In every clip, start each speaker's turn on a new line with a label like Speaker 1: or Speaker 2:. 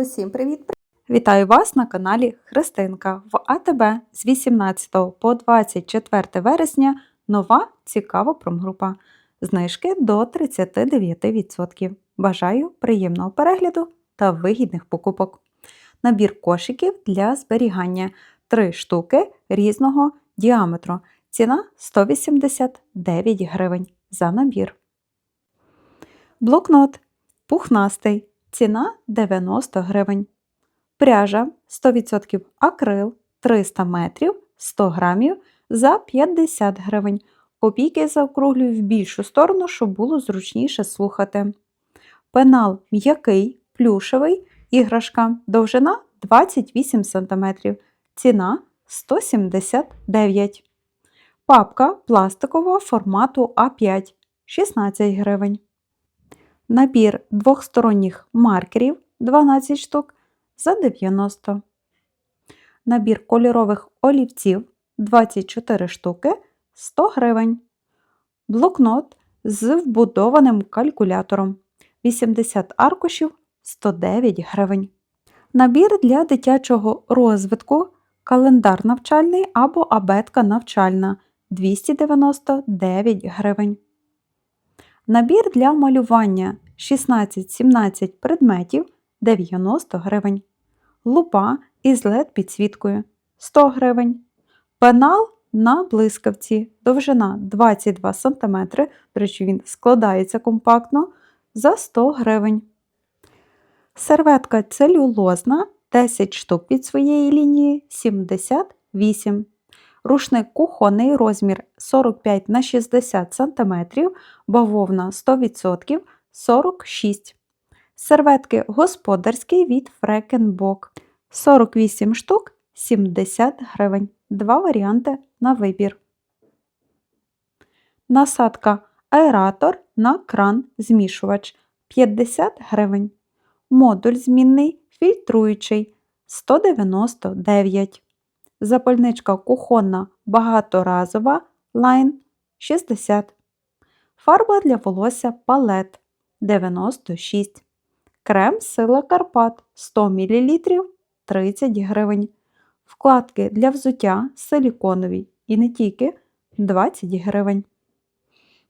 Speaker 1: Усім привіт! Вітаю вас на каналі Христинка. В АТБ з 18 по 24 вересня нова цікава промгрупа. Знижки до 39%. Бажаю приємного перегляду та вигідних покупок. Набір кошиків для зберігання 3 штуки різного діаметру. Ціна 189 гривень за набір. Блокнот пухнастий. Ціна 90 гривень. Пряжа 100% акрил 300 метрів 100 грамів за 50 гривень. Копійки заокруглюю в більшу сторону, щоб було зручніше слухати. Пенал м'який, плюшевий, іграшка, довжина 28 см, ціна 179 Папка пластикового формату А5 16 гривень. Набір двохсторонніх маркерів 12 штук за 90. Набір кольорових олівців 24 штуки 100 гривень. Блокнот з вбудованим калькулятором 80 аркушів 109 гривень. Набір для дитячого розвитку календар навчальний або абетка навчальна 299 гривень. Набір для малювання 16-17 предметів 90 гривень. Лупа із led підсвіткою 100 гривень. Пенал на блискавці довжина 22 см, до речі, він складається компактно за 100 гривень. Серветка целюлозна 10 штук від своєї лінії 78 Рушник кухонний розмір 45 на 60 см, бавовна 100% 46 Серветки господарські від Фрекенбок 48 штук 70 гривень. Два варіанти на вибір. Насадка аератор на кран змішувач 50 гривень. Модуль змінний фільтруючий 199 Запальничка кухонна багаторазова лайн 60 Фарба для волосся палет 96 Крем Сила Карпат 100 мл 30 гривень. Вкладки для взуття силіконові і не тільки 20 гривень.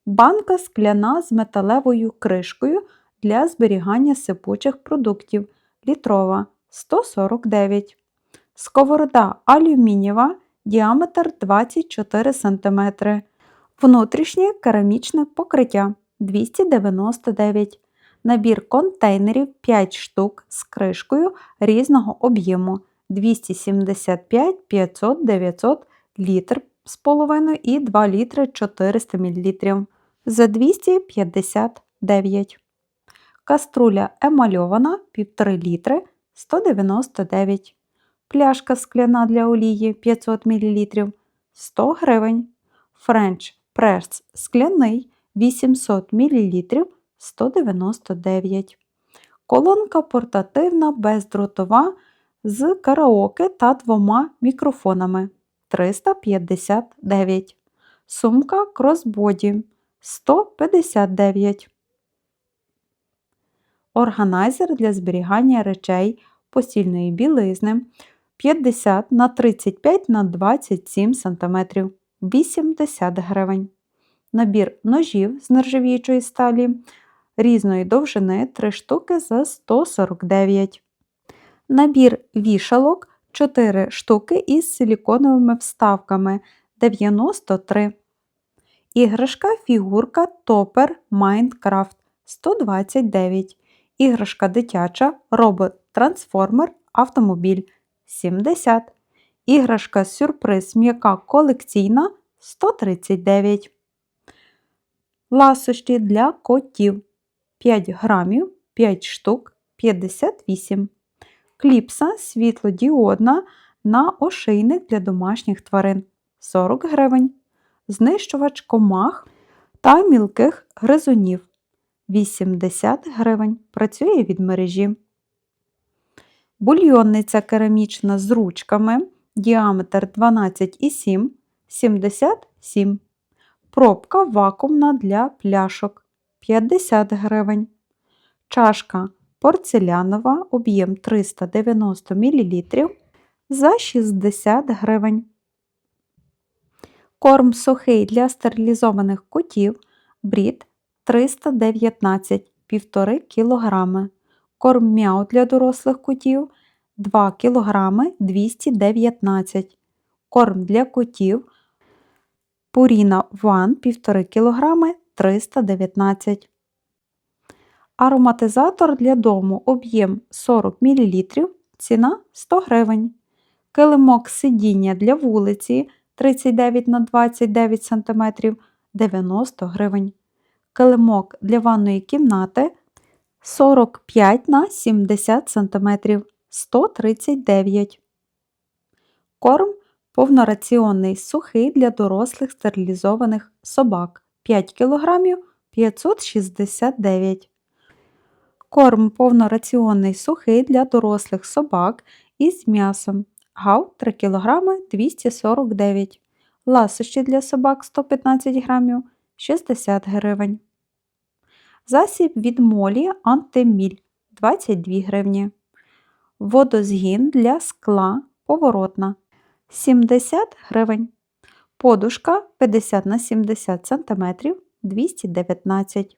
Speaker 1: Банка скляна з металевою кришкою для зберігання сипучих продуктів літрова 149 Сковорода алюмінієва, діаметр 24 см. Внутрішнє керамічне покриття 299 Набір контейнерів 5 штук з кришкою різного об'єму 275, 500, 900 літр з половиною і 2 літри 400 мл за 259 Каструля емальована 1,5 літри 199 Пляшка скляна для олії 500 мл 100 гривень. Френч прес скляний 800 мл 199 Колонка портативна бездротова з караоке та двома мікрофонами 359 Сумка кросбоді 159 Органайзер для зберігання речей постільної білизни 50 на 35 на 27 см 80 гривень. Набір ножів з нержавіючої сталі різної довжини 3 штуки за 149 Набір вішалок 4 штуки із силіконовими вставками 93 Іграшка фігурка Топер Майнкрафт 129 Іграшка дитяча робот Трансформер Автомобіль 70 Іграшка сюрприз м'яка колекційна 139 Ласощі для котів 5 грамів 5 штук 58 Кліпса світлодіодна на ошийник для домашніх тварин 40 гривень. Знищувач комах та мілких гризунів 80 гривень. Працює від мережі. Бульйонниця керамічна з ручками. Діаметр 12,7 77 Пробка вакуумна для пляшок 50 гривень. Чашка порцелянова, об'єм 390 мл за 60 гривень. Корм сухий для стерилізованих котів брід 319 1,5 кг. Корм м'яу для дорослих котів 2 кг 219 Корм для котів Purina One 1,5 кг 319 Ароматизатор для дому об'єм 40 мл, ціна 100 гривень. Килимок сидіння для вулиці 39 на 29 см 90 гривень. Килимок для ванної кімнати 45 на 70 см 139 Корм повнораціонний сухий для дорослих стерилізованих собак. 5 кг 569 Корм повнораціонний сухий для дорослих собак із м'ясом. Гав 3 кг 249 Ласощі для собак 115 грамів 60 гривень. Засіб від молі антиміль 22 гривні. Водозгін для скла поворотна 70 гривень. Подушка 50 на 70 см 219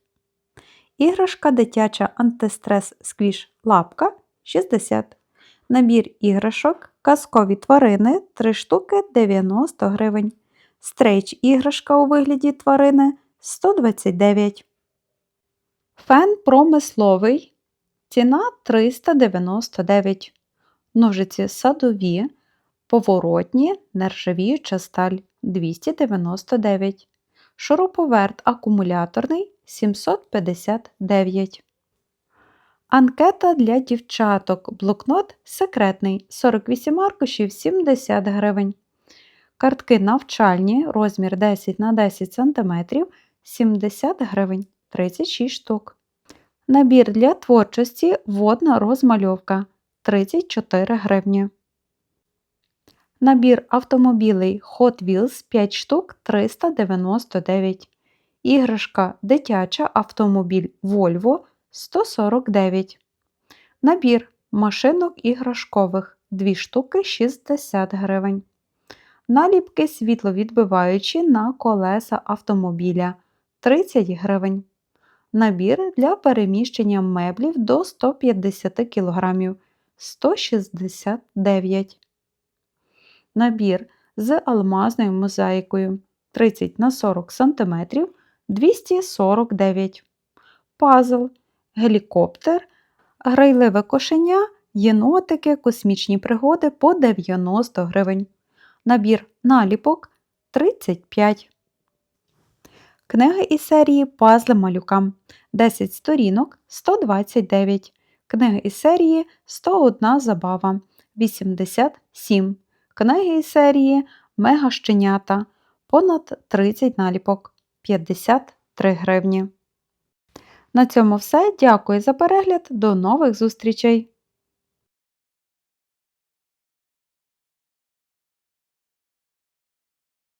Speaker 1: Іграшка дитяча антистрес сквіш лапка 60 Набір іграшок казкові тварини 3 штуки 90 гривень. Стрейч іграшка у вигляді тварини 129 Фен промисловий. Ціна 399 Ножиці садові, поворотні, нержавіюча сталь 299 Шуруповерт акумуляторний 759 Анкета для дівчаток. Блокнот секретний 48 аркушів 70 гривень. Картки навчальні розмір 10 на 10 см 70 гривень 36 штук. Набір для творчості водна розмальовка 34 гривні. Набір автомобілей Hot Wheels 5 штук 399 Іграшка дитяча автомобіль Volvo 149 Набір машинок іграшкових 2 штуки 60 гривень. Наліпки світловідбиваючі на колеса автомобіля 30 гривень. Набір для переміщення меблів до 150 кг 169 Набір з алмазною мозаїкою 30 на 40 см 249 Пазл, гелікоптер, грайливе кошеня, єнотики, космічні пригоди по 90 гривень. Набір наліпок 35 Книги із серії Пазли малюкам 10 сторінок 129 Книги із серії 101 забава 87 Книги із серії Мегащенята понад 30 наліпок 53 гривні. На цьому все. Дякую за перегляд. До нових зустрічей!